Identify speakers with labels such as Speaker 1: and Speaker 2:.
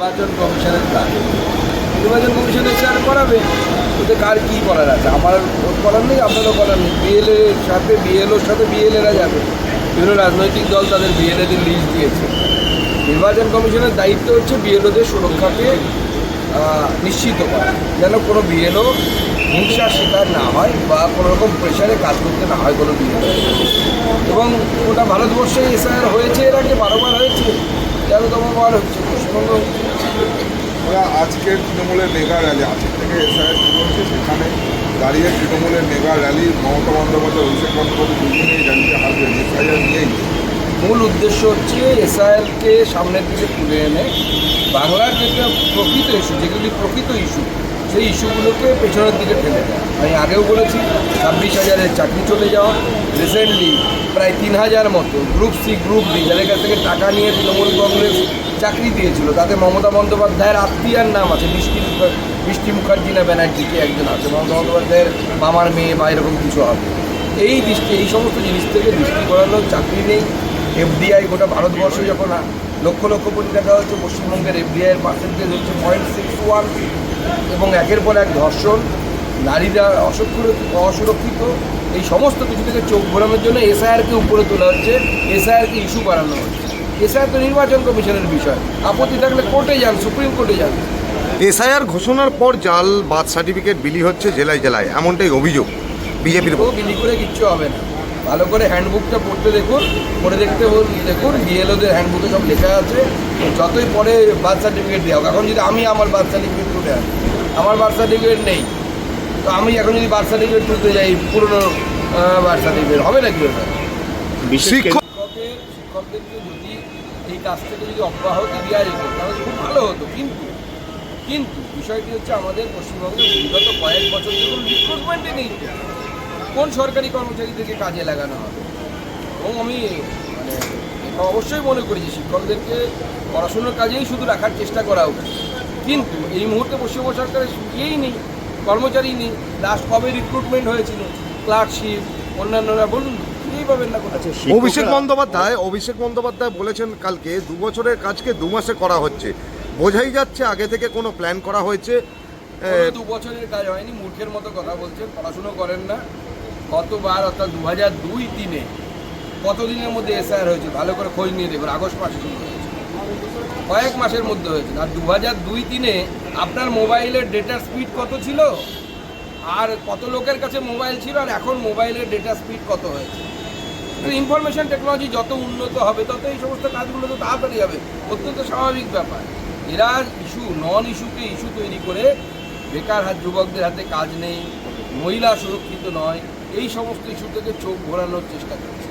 Speaker 1: নির্বাচন কমিশনের কাজ। নির্বাচন কমিশন এসআর করাবে ওতে কার কী করার আছে? আমার ওর করার নেই, আপনারও করার নেই। বিএলএ সাথে বিএলওর সাথে বিএলএরা যাবে। বিভিন্ন রাজনৈতিক দল তাদের বিএলএদের লিস্ট দিয়েছে। নির্বাচন কমিশনের দায়িত্ব হচ্ছে বিএলওদের সুরক্ষাকে নিশ্চিত করা। যেন কোনো বিএলও হিংসার শিকার না হয় বা কোনো রকম প্রেশারে কাজ করতে না হয় কোনো বিএলও এবং ওটা ভারতবর্ষে এসআইআর হয়েছে, এর আগে বারোবার হয়েছে, তেরোতম বার হচ্ছে। হচ্ছে
Speaker 2: ওরা আজকে তৃণমূলের মেগা র্যালি আজকের থেকে এসআই শুরু হচ্ছে, সেখানে দাঁড়িয়ে তৃণমূলের মেগা র্যালি, মমতা বন্দ্যোপাধ্যায়, অভিষেক বন্দ্যোপাধ্যায় দুজনেই র্যালিতে হারবেন এসআইআর নিয়েই।
Speaker 1: মূল উদ্দেশ্য হচ্ছে এসআইআরকে সামনের দিকে তুলে এনে বাংলার যেটা প্রকৃত ইস্যু যেগুলি প্রকৃত ইস্যু সেই ইস্যুগুলোকে পেছনের দিকে দেয়। আমি আগেও বলেছি, ছাব্বিশ হাজারের চাকরি চলে যাওয়া রিসেন্টলি প্রায় তিন হাজার মতো গ্রুপ সি গ্রুপ ডি যাদের কাছ থেকে টাকা নিয়ে তৃণমূল কংগ্রেস চাকরি দিয়েছিল, তাতে মমতা বন্দ্যোপাধ্যায়ের আত্মীয়ার নাম আছে, বৃষ্টি বৃষ্টি মুখার্জি না ব্যানার্জিকে একজন আছে, মমতা বন্দ্যোপাধ্যায়ের মামার মেয়ে বা এরকম কিছু হবে। এই দৃষ্টি, এই সমস্ত জিনিস থেকে দৃষ্টি করানোর চাকরি নেই। এফডিআই গোটা ভারতবর্ষে যখন লক্ষ লক্ষ কোটি টাকা হচ্ছে, পশ্চিমবঙ্গের এফডিআইয়ের পার্সেন্টেজ হচ্ছে পয়েন্ট সিক্স ওয়ান এবং একের পর এক ধর্ষণ নারীরা অসুরক্ষিত অসুরক্ষিত এই সমস্ত কিছু থেকে চোখ ঘোরানোর জন্য এসআইআরকে উপরে তোলা হচ্ছে এসআইআরকে ইস্যু বাড়ানো হচ্ছে। এসআইআর তো নির্বাচন কমিশনের বিষয়। আপত্তি থাকলে কোর্টে যান সুপ্রিম কোর্টে যান।
Speaker 3: এসআইআর ঘোষণার পর জাল বার্থ সার্টিফিকেট বিলি হচ্ছে জেলায় জেলায়। এমনটাই অভিযোগ বিজেপির
Speaker 1: বিলি করে কিচ্ছু হবে না। ভালো করে হ্যান্ডবুকটা পড়তে দেখুন পড়ে দেখতে দেখুন বিএলওদের হ্যান্ডবুকে সব লেখা আছে। যতই পরে বার্থ সার্টিফিকেট দেওয়া হোক এখন যদি আমি আমার বার্থ সার্টিফিকেট তুলে আনি আমার বার্থ সার্টিফিকেট নেই। তো আমি এখন যদি বার্থ সার্টিফিকেট তুলতে যাই পুরনো বার্থ সার্টিফিকেট হবে নাকি ওটা
Speaker 3: শিক্ষক
Speaker 1: শিক্ষকের শিক্ষকদেরকে যদি এই কাজ থেকে যদি অব্যাহতি দেওয়া যেত তাহলে খুব ভালো হতো। কিন্তু কিন্তু বিষয়টি হচ্ছে আমাদের পশ্চিমবঙ্গে বিগত কয়েক বছর ধরে রিক্রুটমেন্টই নেই। কোন সরকারি কর্মচারীদেরকে কাজে লাগানো হবে? এবং আমি মানে অবশ্যই মনে করি যে শিক্ষকদেরকে পড়াশোনার কাজেই শুধু রাখার চেষ্টা করা উচিত। কিন্তু এই মুহূর্তে পশ্চিমবঙ্গ সরকারের ইয়েই নেই কর্মচারী নেই লাস্ট কবে রিক্রুটমেন্ট হয়েছিল ক্লার্কশিপ অন্যান্যরা বলুন কোথাও
Speaker 3: অভিষেক বন্দ্যোপাধ্যায় অভিষেক বন্দ্যোপাধ্যায় বলেছেন কালকে দু বছরের কাজকে দু মাসে করা হচ্ছে। বোঝাই যাচ্ছে আগে থেকে কোনো প্ল্যান করা হয়েছে
Speaker 1: দু বছরের কাজ হয়নি মূর্খের মতো কথা বলছেন পড়াশুনো করেন না। কতবার অর্থাৎ দু হাজার দুই তিনে কতদিনের মধ্যে এসআর হয়েছে? ভালো করে খোঁজ নিয়ে দেখুন আগস্ট মাসে। কয়েক মাসের মধ্যে হয়েছে। আর দু হাজার দুই তিনে আপনার মোবাইলের ডেটার স্পিড কত ছিল? আর কত লোকের কাছে মোবাইল ছিল? আর এখন মোবাইলের ডেটা স্পিড কত হয়েছে? ইনফরমেশন টেকনোলজি যত উন্নত হবে, তত এই সমস্ত কাজগুলো তো তাড়াতাড়ি হবে। অত্যন্ত স্বাভাবিক ব্যাপার। এরা ইস্যু নন ইস্যুকে ইস্যু তৈরি করে বেকার হাত যুবকদের হাতে কাজ নেই, মহিলা সুরক্ষিত নয়, এই সমস্ত ইস্যু থেকে চোখ ঘোরানোর চেষ্টা করছে।